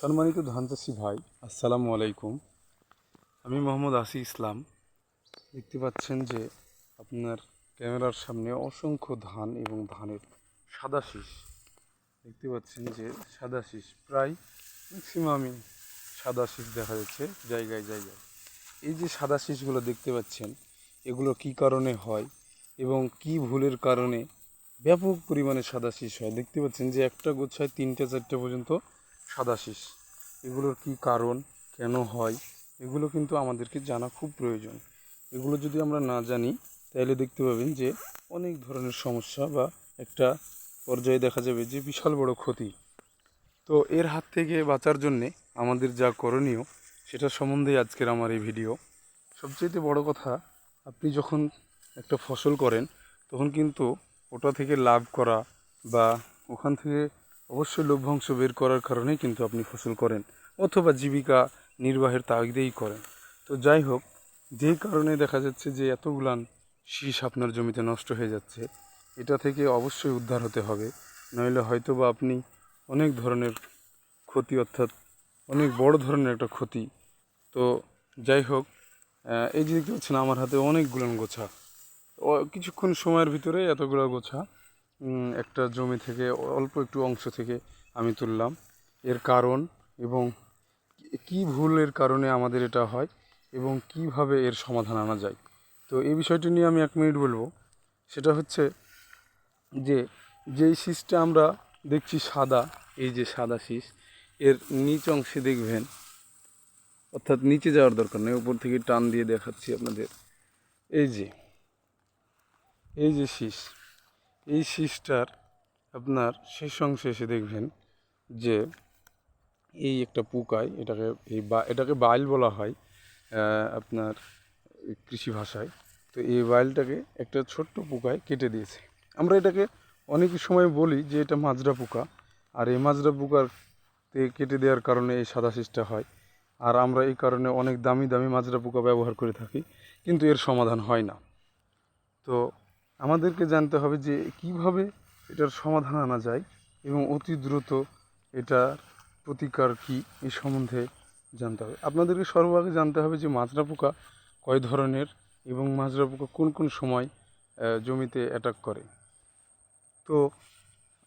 সম্মানিত ধান চাষি ভাই, আসসালামু আলাইকুম। আমি মোহাম্মদ আসি ইসলাম। দেখতে পাচ্ছেন যে আপনার ক্যামেরার সামনে অসংখ্য ধান এবং ধানের সাদা শীষ। দেখতে পাচ্ছেন যে সাদা শীষ প্রায় ম্যাক্সিমামই সাদা শীষ দেখা যাচ্ছে জায়গায় জায়গায়। এই যে সাদা শীষগুলো দেখতে পাচ্ছেন, এগুলো কি কারণে হয় এবং কি ভুলের কারণে ব্যাপক পরিমাণে সাদা শীষ হয়? দেখতে পাচ্ছেন যে একটা গোছায় তিনটে, চারটে পর্যন্ত সাদা শীষ এগুলোর কী কারণ, কেন হয়, এগুলো কিন্তু আমাদেরকে জানা খুব প্রয়োজন। এগুলো যদি আমরা না জানি, তাহলে দেখতে পাবেন যে অনেক ধরনের সমস্যা বা একটা পর্যায়ে দেখা যাবে যে বিশাল বড় ক্ষতি। তো এর হাত থেকে বাঁচার জন্যে আমাদের যা করণীয়, সেটা সম্বন্ধে আজকের আমার এই ভিডিও। সবচেয়ে বড় কথা, আপনি যখন একটা ফসল করেন, তখন কিন্তু ওটা থেকে লাভ করা বা ওখান থেকে অবশ্যই লভ্যাংশ বের করার কারণেই কিন্তু আপনি ফসল করেন, অথবা জীবিকা নির্বাহের তাগিদেই করেন। তো যাই হোক, যে কারণে দেখা যাচ্ছে যে এতগুলান শীষ আপনার জমিতে নষ্ট হয়ে যাচ্ছে, এটা থেকে অবশ্যই উদ্ধার হতে হবে। নইলে হয়তো বা আপনি অনেক ধরনের ক্ষতি, অর্থাৎ অনেক বড় ধরনের একটা ক্ষতি। তো যাই হোক এই যে দেখতে পাচ্ছেন, আমার হাতে অনেকগুলান গোছা। কিছুক্ষণ সময়ের ভিতরে এতগুলো গোছা একটা জমি থেকে অল্প একটু অংশ থেকে আমি তুললাম। এর কারণ এবং কি- ভুলের কারণে আমাদের এটা হয় এবং কীভাবে এর সমাধান আনা যায়। তো এই বিষয়টি নিয়ে আমি এক মিনিট বলব। সেটা হচ্ছে যে, যেই শীষটা আমরা দেখছি সাদা, এই যে সাদা শীষ, এর নিচ অংশে দেখবেন, অর্থাৎ নিচে যাওয়ার দরকার নেই, উপর থেকে টান দিয়ে দেখাচ্ছি আপনাদের। এই যে এই যে শীষ এই শীষটার আপনার শেষ অংশে এসে দেখবেন যে এই একটা পোকায় এটাকে এই বা, এটাকে বাইল বলা হয় আপনার কৃষি ভাষায়। তো এই বাইলটাকে একটা ছোট্ট পোকায় কেটে দিয়েছে। আমরা এটাকে অনেক সময় বলি যে এটা মাজরা পোকা। আর এই মাজরা পোকার কেটে দেওয়ার কারণে এই সাদা শীষটা হয়। আর আমরা এই কারণে অনেক দামি দামি মাজরা পোকা ব্যবহার করে থাকি, কিন্তু এর সমাধান হয় না। তো আমাদেরকে জানতে হবে যে কীভাবে এটার সমাধান আনা যায় এবং অতি দ্রুত এটার প্রতিকার কি এই সম্বন্ধে জানতে হবে। আপনাদেরকে সর্বাগে জানতে হবে যে মাজরা পোকা কয় ধরনের এবং মাজরা পোকা কোন কোন সময় জমিতে অ্যাটাক করে। তো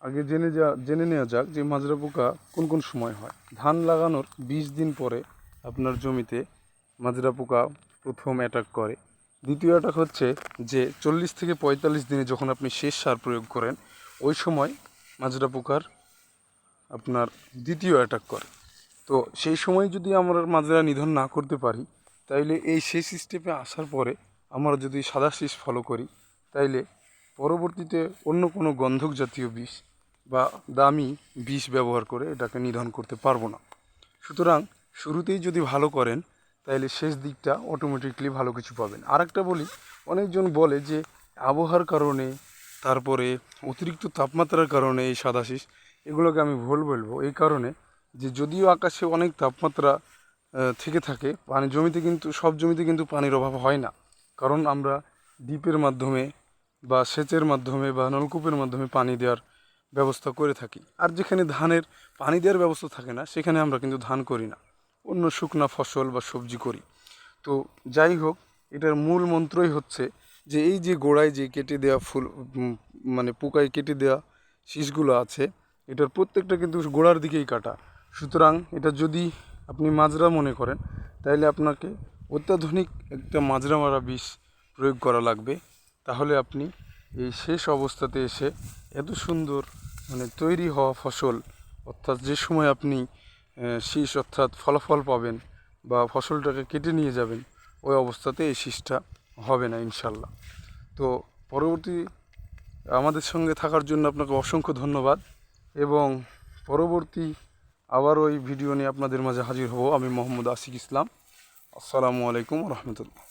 আগে জেনে যা, জেনে নেওয়া যাক যে মাজরা পোকা কোন কোন সময় হয়। ধান লাগানোর বিশ দিন পরে আপনার জমিতে মাজরা পোকা প্রথম অ্যাটাক করে। দ্বিতীয় অ্যাটাক হচ্ছে যে চল্লিশ থেকে পঁয়তাল্লিশ দিনে যখন আপনি শেষ সার প্রয়োগ করেন, ওই সময় মাজরা পোকার আপনার দ্বিতীয় অ্যাটাক করে। তো সেই সময় যদি আমরা মাজরা নিধন না করতে পারি, তাইলে এই শেষ স্টেপে আসার পরে আমরা যদি সাদা শীষ ফলো করি, তাইলে পরবর্তীতে অন্য কোনো গন্ধক জাতীয় বিষ বা দামি বিষ ব্যবহার করে এটাকে নিধন করতে পারব না। সুতরাং শুরুতেই যদি ভালো করেন তাহলে শেষ দিকটা অটোমেটিকলি ভালো কিছু পাবেন। আরেকটা বলি, অনেকজন বলে যে আবহাওয়ার কারণে, তারপরে অতিরিক্ত তাপমাত্রার কারণে এই সাদা শীষ এগুলোকে আমি ভুল বলব। এই কারণে যে যদিও আকাশে অনেক তাপমাত্রা থেকে থাকে, পানি জমিতে কিন্তু, সব জমিতে কিন্তু পানির অভাব হয় না। কারণ আমরা ডিপের মাধ্যমে বা সেচের মাধ্যমে বা নলকূপের মাধ্যমে পানি দেওয়ার ব্যবস্থা করে থাকি। আর যেখানে ধানের পানি দেওয়ার ব্যবস্থা থাকে না, সেখানে আমরা কিন্তু ধান করি না। অন্য শুকনা ফসল বা সবজি করি। তো যাই হোক, এটার মূল মন্ত্রই হচ্ছে যে এই যে গোড়ায় যে কেটে দেওয়া ফুল মানে পোকায় কেটে দেওয়া শীষগুলো আছে, এটার প্রত্যেকটা কিন্তু গোড়ার দিকেই কাটা। সুতরাং এটা যদি আপনি মাজরা মনে করেন তাহলে আপনাকে অত্যাধুনিক একটা মাজরা মারা বিষ প্রয়োগ করা লাগবে। তাহলে আপনি এই শেষ অবস্থাতে এসে এত সুন্দর মানে তৈরি হওয়া ফসল, অর্থাৎ যে সময় আপনি শীষ অর্থাৎ ফলাফল পাবেন বা ফসলটাকে কেটে নিয়ে যাবেন, ওই অবস্থাতে এই শীষটা হবে না, ইনশাল্লাহ। তো পরবর্তী আমাদের সঙ্গে থাকার জন্য আপনাকে অসংখ্য ধন্যবাদ এবং পরবর্তী আবার ওই ভিডিও নিয়ে আপনাদের মাঝে হাজির হব আমি মোহাম্মদ আসিক ইসলাম। আসসালামু আলাইকুম রহমতুল্লাহ।